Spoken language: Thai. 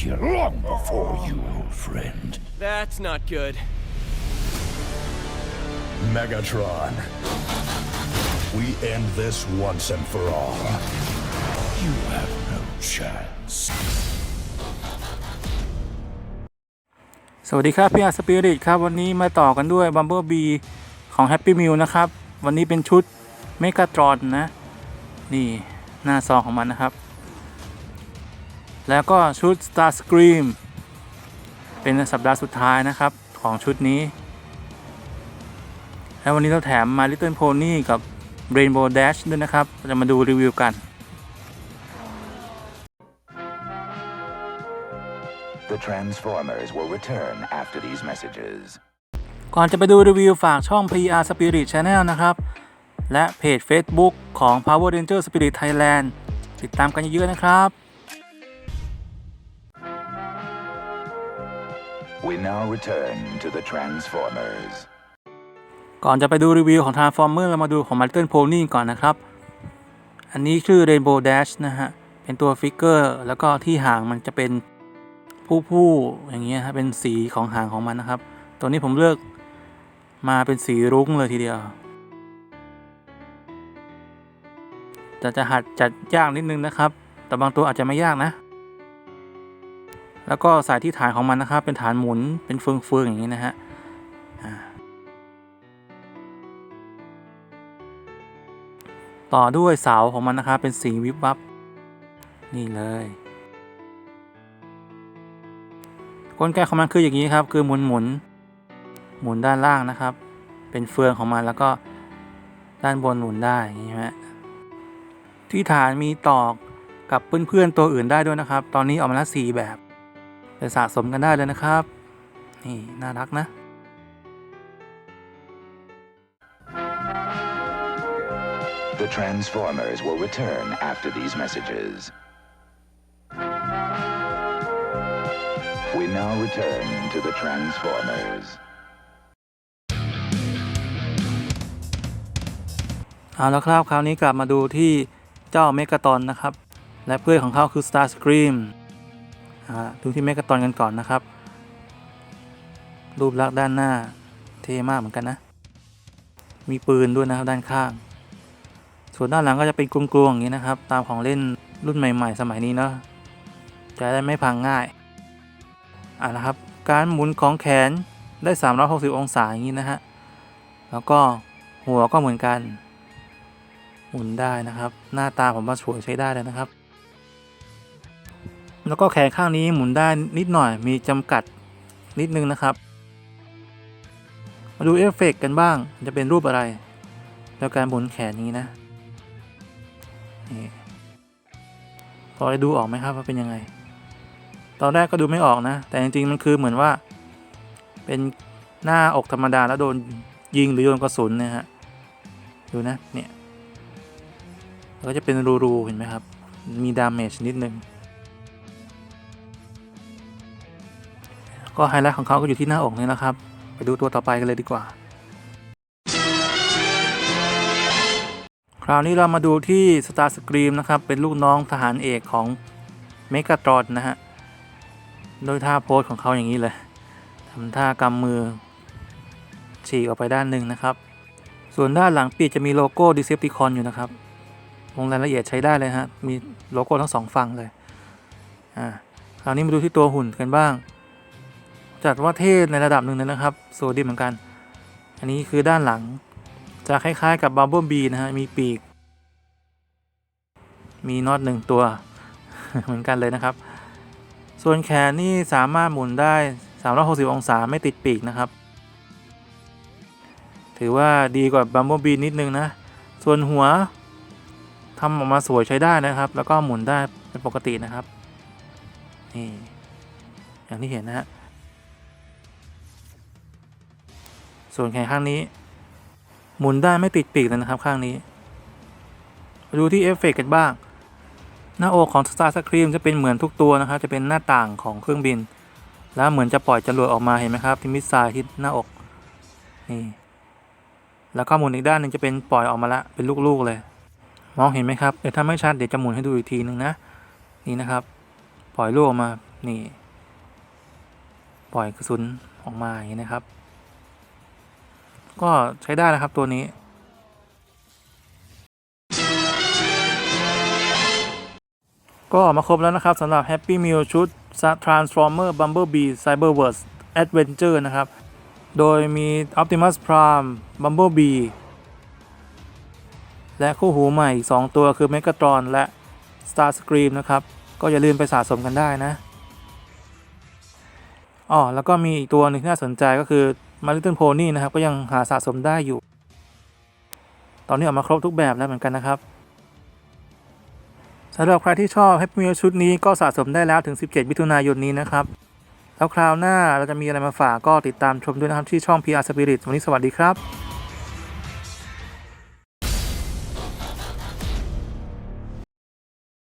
here long before you, old friend. That's not good. Megatron. We end this once and for all. You have no chance. สวัสดีครับพี่อาสปิริตครับ วันนี้มาต่อกันด้วย Bumblebee ของ Happy Meal นะครับ วันนี้เป็นชุด Megatron นะ นี่ หน้าซองของมันนะครับ แล้วก็ชุด Starscream เป็นสัปดาห์สุดท้ายนะครับของชุดนี้ แล้ววันนี้เราแถมมา Little Pony กับ Rainbow Dash ด้วยนะครับเราจะมาดูรีวิวกัน The Transformers will return after these messages. ก่อนจะไปดูรีวิวฝากช่อง PR Spirit Channel นะครับ และเพจ Facebook ของ Power Ranger Spirit Thailand ติดตามกันเยอะๆนะครับ We now return to the Transformers. ก่อนจะไปดูรีวิวของ Transformer เรามาดูของ My Little Pony ก่อนนะครับ อันนี้ชื่อ Rainbow Dash นะฮะ เป็นตัวฟิกเกอร์ แล้วก็ที่หางมันจะเป็นผู้ผู้อย่างเงี้ยฮะเป็นสีของหางของมันนะครับ ตัวนี้ผมเลือกมาเป็นสีรุ้งเลยทีเดียว แต่จะหัดจัดยากนิดนึงนะครับ แต่บางตัวอาจจะไม่ยากนะ แล้วก็สายที่ฐานของมันนะครับ เป็นฐานหมุนเป็นเฟืองๆอย่างนี้นะฮะต่อด้วยเสาของมันนะครับ เป็นสีวิบวับ นี่เลย กลไกของมันคืออย่างนี้ครับ คือหมุนหมุนหมุนด้านล่างนะครับ เป็นเฟืองของมันแล้วก็ด้านบนหมุนได้อย่างนี้ฮะที่ฐานมีตอกกับเพื่อนๆตัวอื่นได้ด้วยนะครับ ตอนนี้ออกมาแล้วสี่แบบ ไปสะสมกันได้เลยนะครับ นี่ น่ารักนะ The Transformers will return after these messages. We now return to the Transformers. เอาแล้วครับ คราวนี้กลับมาดูที่เจ้าเมกาตอนนะครับ และเพื่อนของเขาคือ Starscream อ่า ดูที่เมกาตอนกันก่อนนะครับ รูปลักษณ์ด้านหน้าเท่มากเหมือนกันนะ มีปืนด้วยนะครับด้านข้าง ส่วนด้านหลังก็จะเป็นกลวงๆอย่างนี้นะครับ ตามของเล่นรุ่นใหม่ ๆ สมัยนี้เนาะจะได้ไม่พังง่ายอ่านะครับ การหมุนของแขนได้ 360 องศาอย่างนี้นะฮะ แล้วก็หัวก็เหมือนกัน หมุนได้นะครับ หน้าตาผมว่าสวยใช้ได้เลยนะครับ แล้วก็แขนข้างนี้หมุนได้นิดหน่อยมีจำกัดนิดนึงนะครับ มาดูเอฟเฟกต์กันบ้างจะเป็นรูปอะไรแล้วการหมุนแขนนี้นะนี่พอจะดูออกไหมครับว่าเป็นยังไง ตอนแรกก็ดูไม่ออกนะ แต่จริงๆมันคือเหมือนว่า เป็นหน้าอกธรรมดาแล้วโดนยิงหรือโดนกระสุนนะฮะดูนะเนี่ยก็จะเป็นรูๆเห็นไหมครับ มีดาเมจนิดนึง ก็ไฮไลท์ของเขาก็อยู่ที่หน้าอกนี่นะครับ ไปดูตัวต่อไปกันเลยดีกว่า คราวนี้เรามาดูที่ Star Scream นะครับ เป็นลูกน้องทหารเอกของเมกาตรอนนะฮะ โดยท่าโพสของเขาอย่างนี้เลยทำท่ากำมือ ฉีกออกไปด้านหนึ่งนะครับ ส่วนด้านหลังปีกจะมีโลโก้ Decepticon อยู่นะครับลงรายละเอียดใช้ได้เลยฮะ มีโลโก้ทั้งสองฝั่งเลย อ่า คราวนี้มาดูที่ตัวหุ่นกันบ้าง จัดว่าเท่ในระดับหนึ่งเลยนะครับสวยดีเหมือนกัน อันนี้คือด้านหลัง จะคล้ายๆกับบับเบิลบีนะฮะมีปีก มีน็อตหนึ่งตัวเหมือนกันเลยนะครับ ส่วนแขนนี่สามารถหมุนได้ 360 องศาไม่ติดปีกนะครับ ถือว่าดีกว่าบัมเบิลบีนิดนึงนะ ส่วนหัวทำออกมาสวยใช้ได้นะครับ แล้วก็หมุนได้เป็นปกตินะครับ นี่ อย่างที่เห็นนะฮะ ส่วนแขนข้างนี้ หมุนได้ไม่ติดปีกเลยนะครับข้างนี้มาดูที่เอฟเฟกต์กันบ้าง หน้าอกของ Star Scream จะเป็นเหมือนทุกตัวนะครับ จะเป็นหน้าต่างของเครื่องบิน แล้วเหมือนจะปล่อยจรวดออกมาเห็นไหมครับที่มิสไซล์ที่หน้าอกนี่แล้วก็หมุนอีกด้านหนึ่งจะเป็นปล่อยออกมาละเป็นลูกๆเลย มองเห็นไหมครับเดี๋ยวถ้าไม่ชัดเดี๋ยวจะหมุนให้ดูอีกทีหนึ่งนะนี่นะครับ ปล่อยลูกออกมานี่ ปล่อยกระสุนออกมาอย่างนี้นะครับ ก็ใช้ได้นะครับตัวนี้ ก็มาครบแล้วนะครับสำหรับ Happy Meal ชุด Transformer Bumblebee Cyberverse Adventure นะครับ โดยมี Optimus Prime Bumblebee และคู่หูใหม่อีก2ตัวคือ Megatron และ Starscream นะครับ ก็อย่าลืมไปสะสมกันได้นะอ๋อแล้วก็มีอีกตัวหนึ่งที่น่าสนใจก็คือ My Little Pony นะครับ ก็ยังหาสะสมได้อยู่ ตอนนี้ออกมาครบทุกแบบแล้วเหมือนกันนะครับสำหรับใครที่ชอบแฮปปี้มิลชุดนี้ก็สะสมได้แล้วถึง 17มิถุนายนนี้นะครับ แล้วคราวหน้าเราจะมีอะไรมาฝากก็ติดตามชมด้วยนะครับที่ช่อง PR Spirit วันนี้สวัสดีครับ